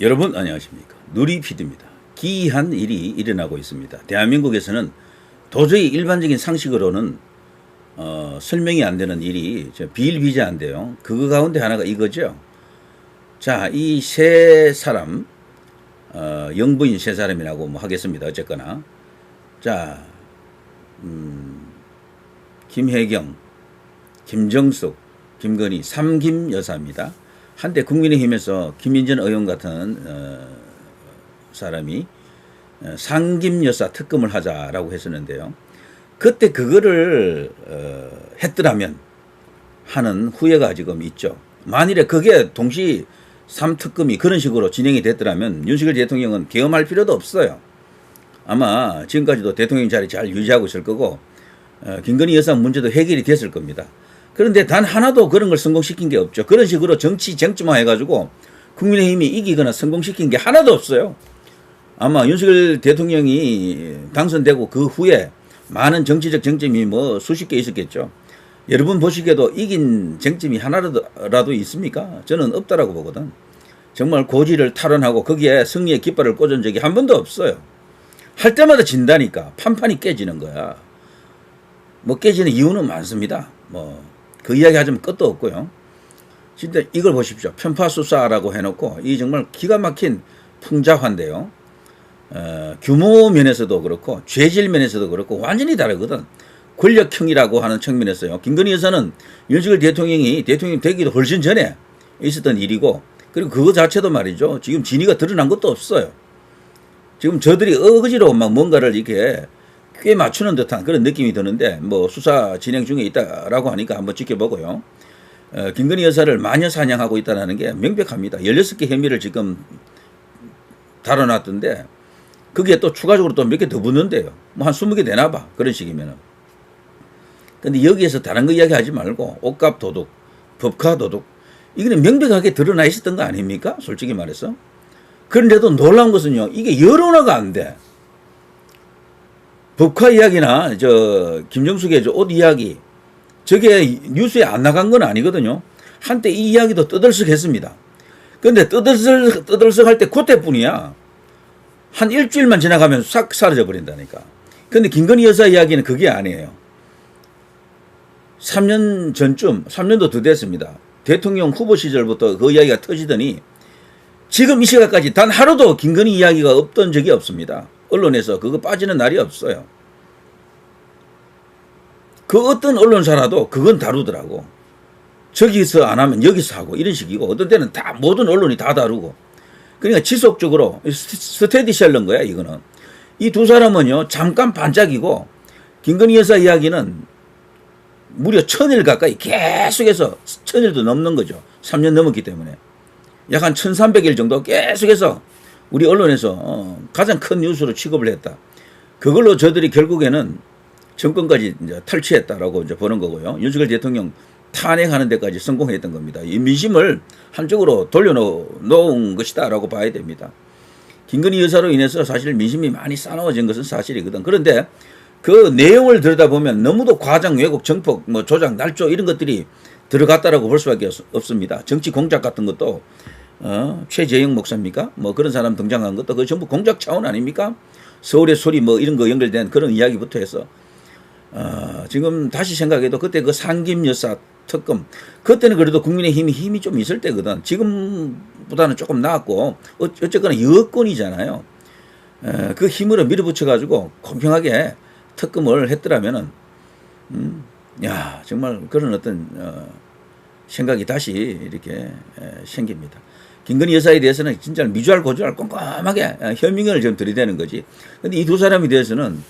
여러분 안녕하십니까 누리피드입니다. 기이한 일이 일어나고 있습니다. 대한민국에서는 도저히 일반적인 상식으로는 어, 설명이 안 되는 일이 저 비일비재한데요. 그 가운데 하나가 이거죠. 자, 이 세 사람 어, 영부인 세 사람이라고 뭐 하겠습니다. 어쨌거나 자, 음, 김혜경, 김정숙, 김건희 삼김 여사입니다. 한때 국민의힘에서 김인전 의원 같은 어, 사람이 어, 상김 여사 특검을 하자라고 했었는데요. 그때 그거를 어, 했더라면 하는 후회가 지금 있죠. 만일에 그게 동시 삼특검이 그런 식으로 진행이 됐더라면 윤석열 대통령은 계엄할 필요도 없어요. 아마 지금까지도 대통령 자리 잘 유지하고 있을 거고 어, 김건희 여사 문제도 해결이 됐을 겁니다. 그런데 단 하나도 그런 걸 성공시킨 게 없죠. 그런 식으로 정치 쟁점화 해가지고 국민의힘이 이기거나 성공시킨 게 하나도 없어요. 아마 윤석열 대통령이 당선되고 그 후에 많은 정치적 쟁점이 뭐 수십 개 있었겠죠. 여러분 보시기에도 이긴 쟁점이 하나라도 있습니까? 저는 없다라고 보거든. 정말 고지를 탈환하고 거기에 승리의 깃발을 꽂은 적이 한 번도 없어요. 할 때마다 진다니까 판판이 깨지는 거야. 뭐 깨지는 이유는 많습니다. 뭐 그 이야기 하자면 끝도 없고요. 진짜 이걸 보십시오. 편파수사라고 해놓고 이 정말 기가 막힌 풍자화인데요. 어, 규모 면에서도 그렇고 죄질 면에서도 그렇고 완전히 다르거든. 권력형이라고 하는 측면에서요. 김건희 여사는 윤석열 대통령이 대통령 되기도 훨씬 전에 있었던 일이고 그리고 그거 자체도 말이죠. 지금 진위가 드러난 것도 없어요. 지금 저들이 억지로 막 뭔가를 이렇게 꽤 맞추는 듯한 그런 느낌이 드는데 뭐 수사 진행 중에 있다라고 하니까 한번 지켜보고요. 어, 김건희 여사를 마녀 사냥하고 있다는 게 명백합니다. 16개 혐의를 지금 다뤄놨던데 거기에 또 추가적으로 또 몇 개 더 붙는데요. 뭐 한 20개 되나 봐. 그런 식이면은. 근데 여기에서 다른 거 이야기하지 말고 옷값 도둑, 법카 도둑 이거는 명백하게 드러나 있었던 거 아닙니까? 솔직히 말해서. 그런데도 놀라운 것은요. 이게 여론화가 안 돼. 법카 이야기나 저 김정숙의 저 옷 이야기 저게 뉴스에 안 나간 건 아니거든요. 한때 이 이야기도 떠들썩했습니다. 근데 떠들썩 떠들썩 할 때 그때뿐이야. 한 일주일만 지나가면 싹 사라져 버린다니까. 근데 김건희 여사 이야기는 그게 아니에요. 3년 전쯤, 3년도 더 됐습니다. 대통령 후보 시절부터 그 이야기가 터지더니 지금 이 시각까지 단 하루도 김건희 이야기가 없던 적이 없습니다. 언론에서 그거 빠지는 날이 없어요. 그 어떤 언론사라도 그건 다루더라고. 저기서 안 하면 여기서 하고 이런 식이고 어떤 때는 다 모든 언론이 다 다루고 그러니까 지속적으로 스테디셀러인 거야 이거는. 이 두 사람은요 잠깐 반짝이고 김건희 여사 이야기는 무려 천일 가까이 계속해서 천일도 넘는 거죠. 3년 넘었기 때문에. 약 한 1300일 정도 계속해서 우리 언론에서 어, 가장 큰 뉴스로 취급을 했다. 그걸로 저들이 결국에는 정권까지 이제 탈취했다라고 이제 보는 거고요. 윤석열 대통령 탄핵하는 데까지 성공했던 겁니다. 이 민심을 한쪽으로 돌려놓은 것이다라고 봐야 됩니다. 김건희 여사로 인해서 사실 민심이 많이 싸나워진 것은 사실이거든. 그런데 그 내용을 들여다보면 너무도 과장, 왜곡, 정폭, 뭐 조작, 날조 이런 것들이 들어갔다라고 볼 수밖에 없- 없습니다. 정치 공작 같은 것도 어, 최재형 목사입니까? 뭐 그런 사람 등장한 것도 그 전부 공작 차원 아닙니까? 서울의 소리 뭐 이런 거 연결된 그런 이야기부터 해서 어, 지금 다시 생각해도 그때 그 상김 여사 특검 그때는 그래도 국민의힘이 힘이 좀 있을 때거든. 지금보다는 조금 나았고 어, 어쨌거나 여건이잖아요. 에, 그 힘으로 밀어붙여 가지고 공평하게 특검을 했더라면은 음, 야 정말 그런 어떤 어, 생각이 다시 이렇게 에, 생깁니다. 김건희 여사에 대해서는 진짜 미주알 고주알 꼼꼼하게 에, 혐의를 좀 들이대는 거지. 근데 이 두 사람에 대해서는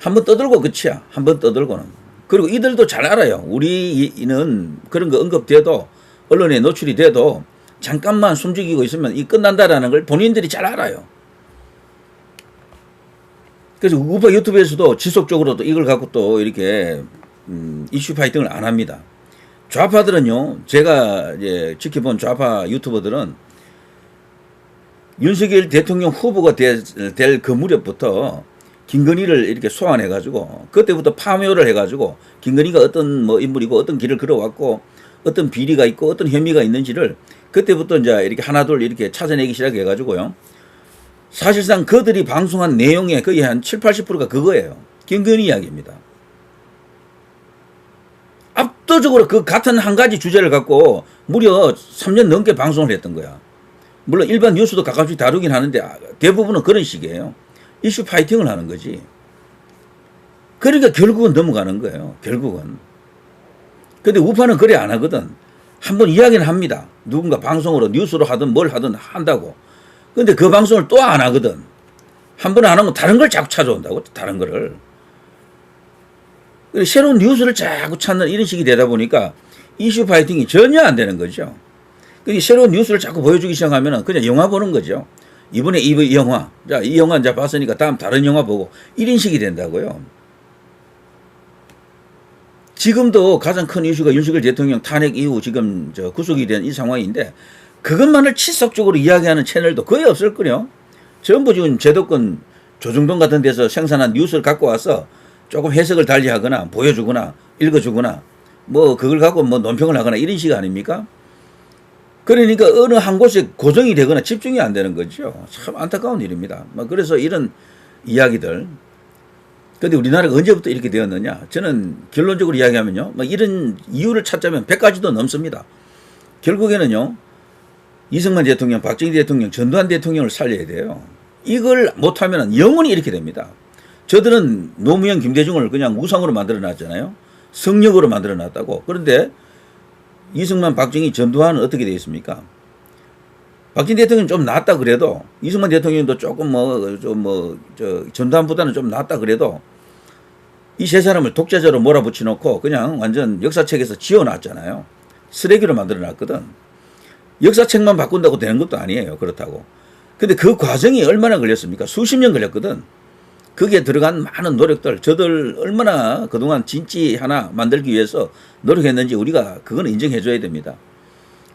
한 번 떠들고 끝이야. 한 번 떠들고는. 그리고 이들도 잘 알아요. 우리는 그런 거 언급돼도 언론에 노출이 돼도 잠깐만 숨죽이고 있으면 이 끝난다라는 걸 본인들이 잘 알아요. 그래서 우파 유튜브에서도 지속적으로 또 이걸 갖고 또 이렇게 음, 이슈 파이팅을 안 합니다. 좌파들은요, 제가 이제 지켜본 좌파 유튜버들은 윤석열 대통령 후보가 될그 무렵부터 김건희를 이렇게 소환해가지고 그때부터 파묘를 해가지고 김건희가 어떤 뭐 인물이고 어떤 길을 걸어왔고 어떤 비리가 있고 어떤 혐의가 있는지를 그때부터 이제 이렇게 하나둘 이렇게 찾아내기 시작해가지고요. 사실상 그들이 방송한 내용의 거의 한 7, 80%가 그거예요. 김건희 이야기입니다. 압도적으로 그 같은 한 가지 주제를 갖고 무려 3년 넘게 방송을 했던 거야. 물론 일반 뉴스도 가끔씩 다루긴 하는데 아, 대부분은 그런 식이에요. 이슈 파이팅을 하는 거지. 그러니까 결국은 넘어가는 거예요. 결국은. 근데 우파는 그래 안 하거든. 한번 이야기는 합니다. 누군가 방송으로 뉴스로 하든 뭘 하든 한다고. 근데 그 방송을 또 안 하거든. 한 번 안 하면 다른 걸 자꾸 찾아온다고. 다른 거를. 새로운 뉴스를 자꾸 찾는 이런 식이 되다 보니까 이슈 파이팅이 전혀 안 되는 거죠. 그 새로운 뉴스를 자꾸 보여주기 시작하면 그냥 영화 보는 거죠. 이번에 이 영화, 자, 이 영화 이제 봤으니까 다음 다른 영화 보고 이런 식이 된다고요. 지금도 가장 큰 이슈가 윤석열 대통령 탄핵 이후 지금 저 구속이 된 이 상황인데 그것만을 치속적으로 이야기하는 채널도 거의 없을 거요. 전부 지금 제도권 조중동 같은 데서 생산한 뉴스를 갖고 와서 조금 해석을 달리 하거나 보여주거나 읽어주거나 뭐 그걸 갖고 뭐 논평을 하거나 이런 식 아닙니까? 그러니까 어느 한 곳에 고정이 되거나 집중이 안 되는 거죠. 참 안타까운 일입니다. 뭐 그래서 이런 이야기들. 근데 우리나라가 언제부터 이렇게 되었느냐? 저는 결론적으로 이야기하면요. 뭐 이런 이유를 찾자면 100가지도 넘습니다. 결국에는요. 이승만 대통령, 박정희 대통령, 전두환 대통령을 살려야 돼요. 이걸 못하면 영원히 이렇게 됩니다. 저들은 노무현, 김대중을 그냥 우상으로 만들어 놨잖아요. 성력으로 만들어 놨다고. 그런데 이승만, 박정희, 전두환은 어떻게 되어 있습니까? 박진희 대통령은 좀 낫다 그래도 이승만 대통령도 조금 뭐 좀 뭐 저 전두환보다는 좀 낫다 그래도 이 세 사람을 독재자로 몰아붙여 놓고 그냥 완전 역사책에서 지어놨잖아요. 쓰레기로 만들어 놨거든. 역사책만 바꾼다고 되는 것도 아니에요. 그렇다고. 근데 그 과정이 얼마나 걸렸습니까? 수십 년 걸렸거든. 거기에 들어간 많은 노력들, 저들 얼마나 그동안 진지 하나 만들기 위해서 노력했는지 우리가 그거는 인정해 줘야 됩니다.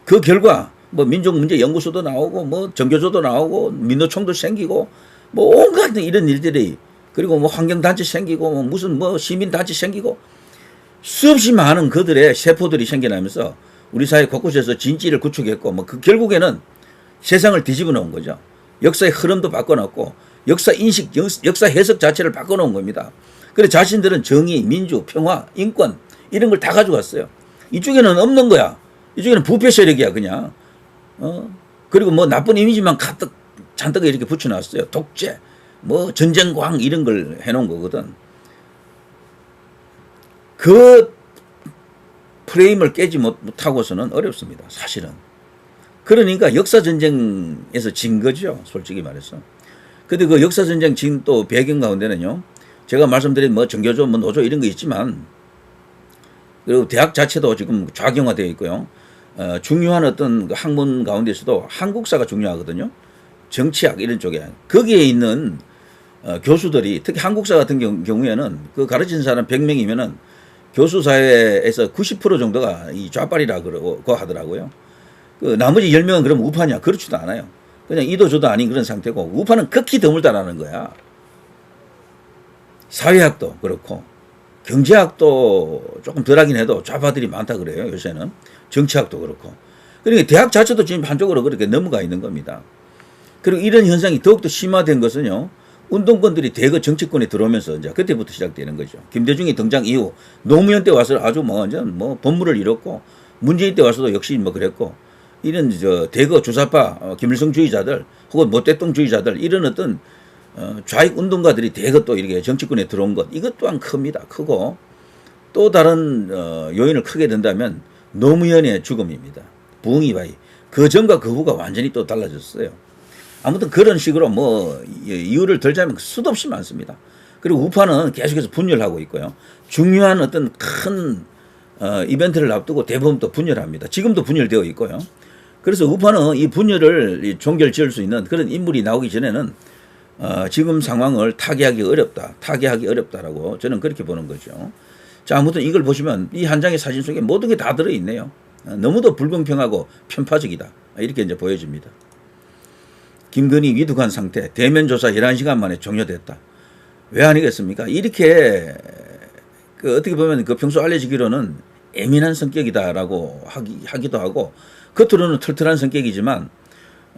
그 결과 뭐 민족문제연구소도 나오고 뭐 정교조도 나오고 민노총도 생기고 뭐 온갖 이런 일들이 그리고 뭐 환경단체 생기고 뭐 무슨 뭐 시민단체 생기고 수없이 많은 그들의 세포들이 생겨나면서 우리 사회 곳곳에서 진지를 구축했고 뭐 그 결국에는 세상을 뒤집어 놓은 거죠. 역사의 흐름도 바꿔놨고 역사 인식, 역사 해석 자체를 바꿔놓은 겁니다. 그래서 자신들은 정의, 민주, 평화, 인권 이런 걸 다 가져갔어요. 이쪽에는 없는 거야. 이쪽에는 부패 세력이야 그냥. 어 그리고 뭐 나쁜 이미지만 가득 잔뜩 이렇게 붙여놨어요. 독재, 뭐 전쟁광 이런 걸 해놓은 거거든. 그 프레임을 깨지 못, 못하고서는 어렵습니다. 사실은. 그러니까 역사 전쟁에서 진 거죠. 솔직히 말해서. 근데 그 역사 전쟁 진또 배경 가운데는요. 제가 말씀드린 뭐 정교조, 뭐 노조 이런 거 있지만 그리고 대학 자체도 지금 좌경화되어 있고요. 어, 중요한 어떤 그 학문 가운데서도 한국사가 중요하거든요. 정치학 이런 쪽에 거기에 있는 어, 교수들이 특히 한국사 같은 경우, 경우에는 그 가르치는 사람 100명이면은 교수 사회에서 90% 정도가 이 좌빨이라 그러고 하더라고요. 그 나머지 10명은 그럼 우파냐? 그렇지도 않아요. 그냥 이도 저도 아닌 그런 상태고 우파는 극히 드물다라는 거야. 사회학도 그렇고 경제학도 조금 덜하긴 해도 좌파들이 많다 그래요. 요새는 정치학도 그렇고. 그러니까 대학 자체도 지금 한쪽으로 그렇게 넘어가 있는 겁니다. 그리고 이런 현상이 더욱더 심화된 것은요. 운동권들이 대거 정치권에 들어오면서 이제 그때부터 시작되는 거죠. 김대중이 등장 이후 노무현 때 와서 아주 뭐 완전 뭐 본물을 잃었고 문재인 때 와서도 역시 뭐 그랬고 이런 저 대거 주사파 어, 김일성주의자들 혹은 모태똥주의자들 이런 어떤 어, 좌익 운동가들이 대거 또 이렇게 정치권에 들어온 것 이것 또한 큽니다. 크고 또 다른 어, 요인을 크게 든다면 노무현의 죽음입니다. 부흥이 바이 그 전과 그 후가 완전히 또 달라졌어요. 아무튼 그런 식으로 뭐 이유를 들자면 수도 없이 많습니다. 그리고 우파는 계속해서 분열하고 있고요. 중요한 어떤 큰 어, 이벤트를 앞두고 대부분 또 분열합니다. 지금도 분열되어 있고요. 그래서 우파는 이 분열을 종결 지을 수 있는 그런 인물이 나오기 전에는 어, 지금 상황을 타개하기 어렵다. 타개하기 어렵다라고 저는 그렇게 보는 거죠. 자, 아무튼 이걸 보시면 이 한 장의 사진 속에 모든 게 다 들어있네요. 어, 너무도 불공평하고 편파적이다. 이렇게 이제 보여집니다. 김건희 위독한 상태, 대면 조사 11시간 만에 종료됐다. 왜 아니겠습니까? 이렇게 그 어떻게 보면 그 평소 알려지기로는 예민한 성격이다라고 하기, 하기도 하고 겉으로는 털털한 성격이지만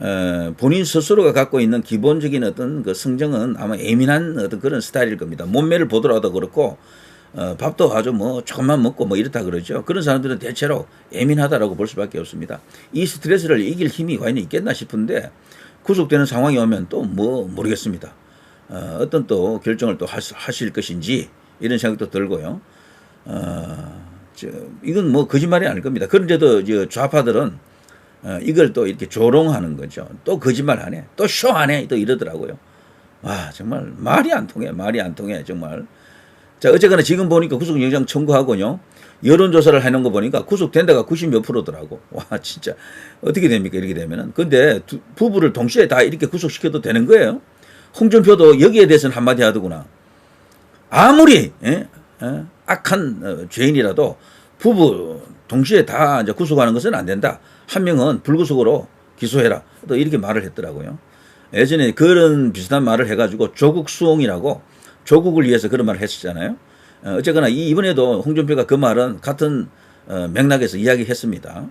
어, 본인 스스로가 갖고 있는 기본적인 어떤 그 성정은 아마 예민한 어떤 그런 스타일일 겁니다. 몸매를 보더라도 그렇고 어, 밥도 아주 뭐 조금만 먹고 뭐 이렇다 그러죠. 그런 사람들은 대체로 예민하다라고 볼 수밖에 없습니다. 이 스트레스를 이길 힘이 과연 있겠나 싶은데 구속되는 상황이 오면 또 뭐 모르겠습니다. 어, 어떤 또 결정을 또 하실 것인지 이런 생각도 들고요. 어, 저, 이건 뭐 거짓말이 아닐 겁니다. 그런데도 저 좌파들은 어, 이걸 또 이렇게 조롱하는 거죠. 또 거짓말 하네. 또 쇼하네. 또 이러더라고요. 와, 정말 말이 안 통해. 말이 안 통해. 정말. 자, 어쨌거나 지금 보니까 구속영장 청구하고요. 여론조사를 해놓은 거 보니까 구속된 데가 90몇 프로더라고. 와, 진짜. 어떻게 됩니까? 이렇게 되면은. 근데 두- 부부를 동시에 다 이렇게 구속시켜도 되는 거예요. 홍준표도 여기에 대해서는 한마디 하더구나. 아무리, 예? 예? 악한 어, 죄인이라도 부부 동시에 다 이제 구속하는 것은 안 된다. 한 명은 불구속으로 기소해라. 또 이렇게 말을 했더라고요. 예전에 그런 비슷한 말을 해가지고 조국 수홍이라고 조국을 위해서 그런 말을 했었잖아요. 어, 어쨌거나 이- 이번에도 홍준표가 그 말은 같은 어, 맥락에서 이야기했습니다.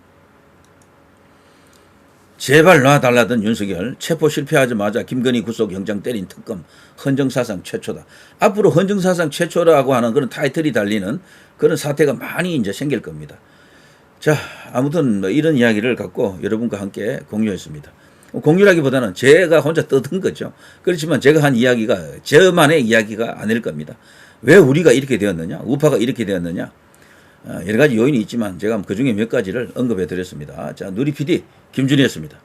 제발 놔달라던 윤석열 체포 실패하자마자 김건희 구속 영장 때린 특검 헌정사상 최초다. 앞으로 헌정사상 최초라고 하는 그런 타이틀이 달리는 그런 사태가 많이 이제 생길 겁니다. 자, 아무튼 뭐 이런 이야기를 갖고 여러분과 함께 공유했습니다. 공유라기보다는 제가 혼자 떠든 거죠. 그렇지만 제가 한 이야기가 저만의 이야기가 아닐 겁니다. 왜 우리가 이렇게 되었느냐? 우파가 이렇게 되었느냐? 어, 여러 가지 요인이 있지만 제가 그 중에 몇 가지를 언급해 드렸습니다. 자, 누리 PD 김준희였습니다.